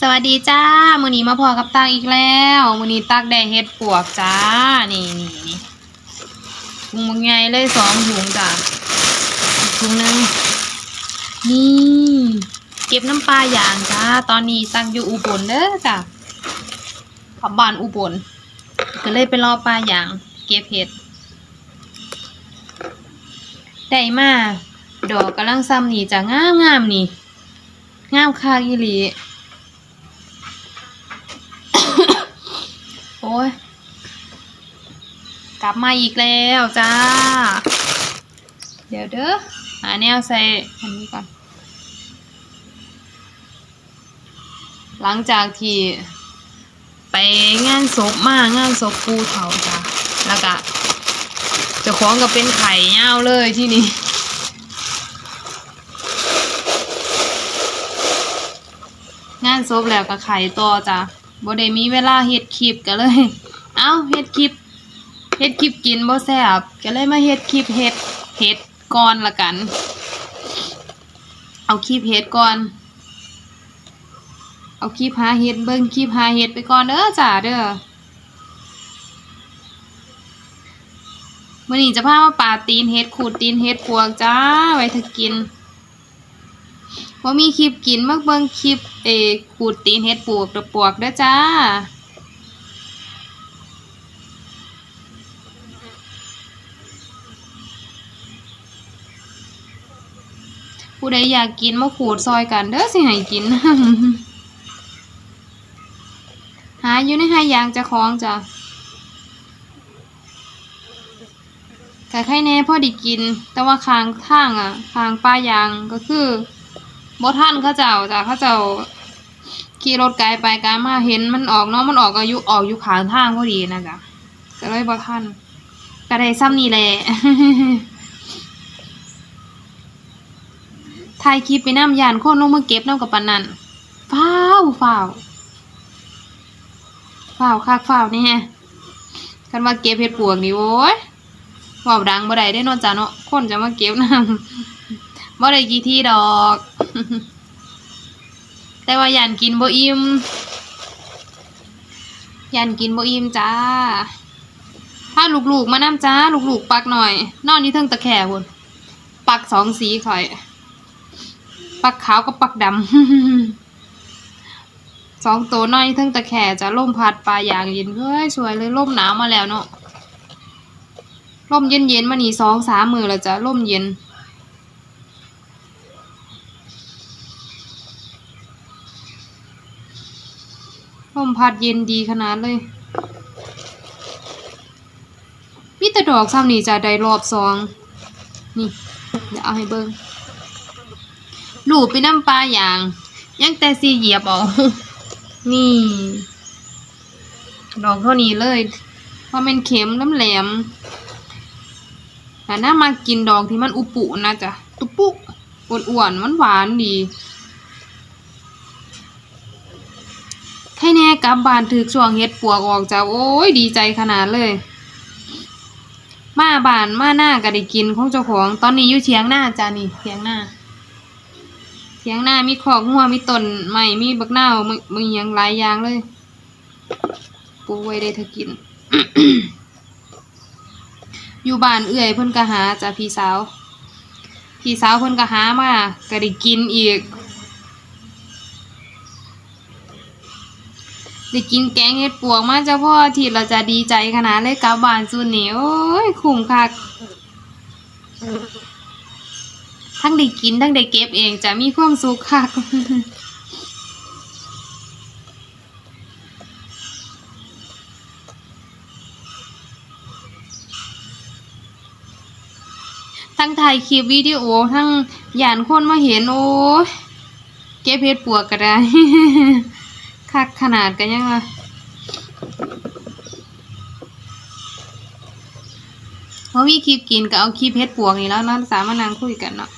สวัสดีจ้ามือนี้มาพอกับตักอีกแล้วมือนี้ตักได้เฮ็ดปวกจ้า นี่นี่นี่ถุงมักใหญ่เลยสองถุงจ้าถุงหนึงนี่ เก็บน้ำปลาอย่างจ้า ตอนนี้ตักอยู่อุบลเด้อจ้าขับบ้านอุบลก็เลยไปรอปลาอย่าง เก็บเห็ดได้มากดอกกำลังซ้ำนี่จ้างามงามนี่ งามคาอีหลี กลับมาอีกแล้วจ้า เดี๋ยวเด้อหาแนวใส่อันนี้ก่อน หลังจากที่ไปงานศพมางานศพปูเถาจ้าแล้วก็จะคล้องก็เป็นไข่เง่าเลยที่นี่งานศพแล้วก็ไข่ต่อจ้ะบ่ได้มีเวลาเฮ็ดคลิปก็เลย เอ้าเฮ็ดคลิป เฮ็ดคลิปกินบ่แซ่บก็เลยมาเฮ็ดคลิปเฮ็ดเฮ็ดก่อนละกัน เอาคลิปเฮ็ดก่อน เอาคลิปหาเฮ็ดเบิ่งคลิปหาเฮ็ดไปก่อนเด้อจ้าเด้อมื้อนี้จะพามาปาตีนเฮ็ดขูดตีนเฮ็ดพวงจ้าไว้ถ้ากินว่ามีคลิปกินมักเบิ่งคลิปเอขูดตีนเฮ็ดปวกเดอปวกเด้อจ้า ผู้ใดอยากกินมาขูดซอยกันเด้อสิให้กิน หาอยู่ในหายางจะคล้องจ้ะแต่ไข่แน่พ่อไดีกิน แต่ว่าคางทางอะคางป้ายางก็คือบท่านเขาเจ้าจ้ะเขาเจ้าขี่รถไกลไปไกลมาเห็นมันออกเนาะมันออกอายุออกอยู่ขางทางพอดีนะจ๊ะก็เลยบท่านก็ได้ซ้ำนี่แหละ ถ่ายคลิปไปน้ำยานคนลงมาเก็บน้ำกับปันนั่นฟ้าวฟ้าวฟ้าวคักฟ้าวนี่ฮะกันว่าเก็บเห็ดปวกนี่โว้ยว่าดังบ่ได้ได้นอนจ้าเนาะคนจะมาเก็บน้ำบ่ได้กี่ที่ดอก แต่ว่ายันกินบ่อิ่มยันกินบ่อิ่มจ้าถ้าลูกๆมาน้ำจ้าลูกๆปักหน่อย นอนนี่เทิงตะแคร่พุ่นปักสองสีข่อย ปักขาวกับปักดำสองตัวน้อยทั้งตะแคร่จะล่มพัดปลาอย่างเย็นเฮ้ยสวยเลยล่มหนาวมาแล้วเนาะล่มเย็นเย็นๆมานี่สองสามมือแล้วจะล่มเย็นลมพัดเย็นดีขนาดเลย มีแต่ดอกซ้ำนี่จะได้รอบสอง นี่ เดี๋ยวเอาให้เบิ้ง ลูบไปน้ำปลาอย่าง ยังแต่สีเหยียบเอานี่ดอกเท่านี้เลยเพราะมันเข็มน้ำแหลมแต่น่ามากินดอกที่มันอุปุนะจ๊ะตุปุอ้วนๆมันหวานดีใครแน่กับบานถือช่วงเฮ็ดปวกออกจ้าโอ้ยดีใจขนาดเลย มาบ้านมาหน้าก็ได้กินของเจ้าของ ตอนนี้อยู่เถียงหน้าจ้านี่เถียงหน้า ถียงหน้ามีขอกงัวมีต้นไม้มีบักนาวมีมีหยังหลายอย่างเลย ปูไว้ได้เธอกิน อยู่บ้านเอื้อยเพิ่นก็หาจ้าพี่สาว พี่สาวเพิ่นก็หามาก็ได้กินอีกได้กินแกงเห็ดปวกมาเจ้าพ่อที่เราจะดีใจขนาดเลยกลับบ้านสุนี่โอ้ยคุ้มคัก ทั้งได้กินทั้งได้เก็บเองจะมีความสุขคักทั้งถ่ายคลิปวิดีโอทั้งหยานคนมาเห็นโอ้ยเก็บเห็ดปวกก็ได้คักขนาดกันยังวะเพราะมีคลิปกินก็เอาคลิปเฮ็ดปวกนี่แล้วเนาะสามารถนั่งคุยกันเนาะ